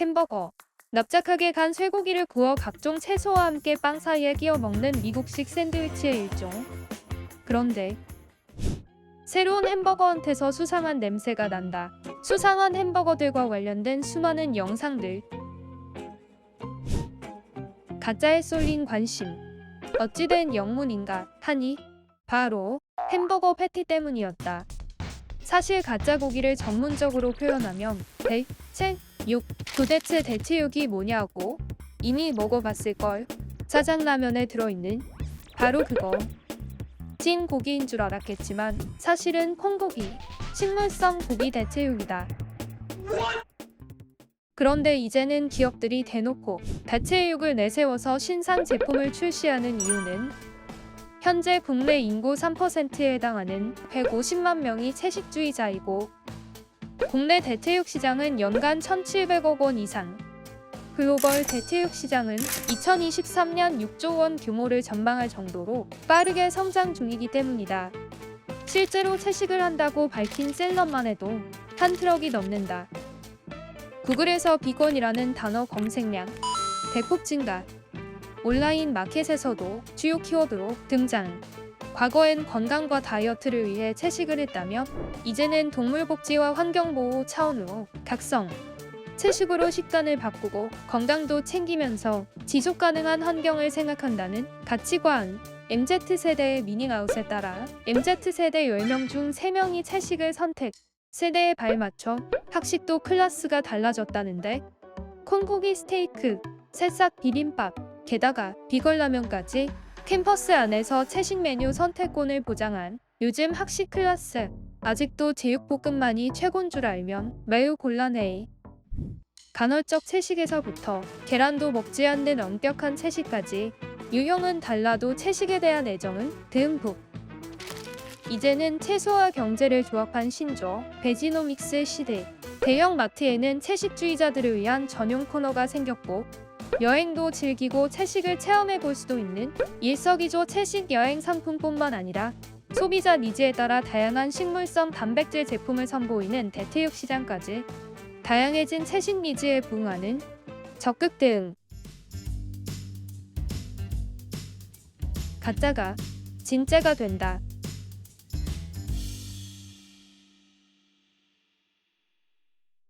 햄버거. 납작하게 간 쇠고기를 구워 각종 채소와 함께 빵 사이에 끼워 먹는 미국식 샌드위치의 일종. 그런데 새로운 햄버거한테서 수상한 냄새가 난다. 수상한 햄버거들과 관련된 수많은 영상들. 가짜에 쏠린 관심. 어찌된 영문인가 하니 바로 햄버거 패티 때문이었다. 사실 가짜 고기를 전문적으로 표현하면 대체 육 도대체 대체육이 뭐냐고 이미 먹어봤을걸 짜장라면에 들어있는 바로 그거. 찐 고기인 줄 알았겠지만 사실은 콩고기 식물성 고기 대체육이다. 그런데 이제는 기업들이 대놓고 대체육을 내세워서 신상 제품을 출시하는 이유는 현재 국내 인구 3%에 해당하는 150만 명이 채식주의자이고 국내 대체육 시장은 연간 1,700억 원 이상. 글로벌 대체육 시장은 2023년 6조 원 규모를 전망할 정도로 빠르게 성장 중이기 때문이다. 실제로 채식을 한다고 밝힌 셀럽만 해도 한 트럭이 넘는다. 구글에서 비건이라는 단어 검색량 대폭 증가. 온라인 마켓에서도 주요 키워드로 등장. 과거엔 건강과 다이어트를 위해 채식을 했다며 이제는 동물복지와 환경보호 차원으로 각성. 채식으로 식단을 바꾸고 건강도 챙기면서 지속 가능한 환경을 생각한다는 가치관. MZ세대의 미닝아웃에 따라 MZ세대 10명 중 3명이 채식을 선택. 세대에 발맞춰 학식도 클래스가 달라졌다는데 콩고기 스테이크, 새싹 비빔밥, 게다가 비걸 라면까지 캠퍼스 안에서 채식 메뉴 선택권을 보장한 요즘 학식 클래스 아직도 제육볶음만이 최곤 줄 알면 매우 곤란해. 간헐적 채식에서부터 계란도 먹지 않는 엄격한 채식까지 유형은 달라도 채식에 대한 애정은 듬뿍. 이제는 채소와 경제를 조합한 신조 베지노믹스 시대. 대형 마트에는 채식주의자들을 위한 전용 코너가 생겼고 여행도 즐기고 채식을 체험해 볼 수도 있는 일석이조 채식 여행 상품뿐만 아니라 소비자 니즈에 따라 다양한 식물성 단백질 제품을 선보이는 대체육 시장까지 다양해진 채식 니즈에 부응하는 적극 대응. 가짜가 진짜가 된다.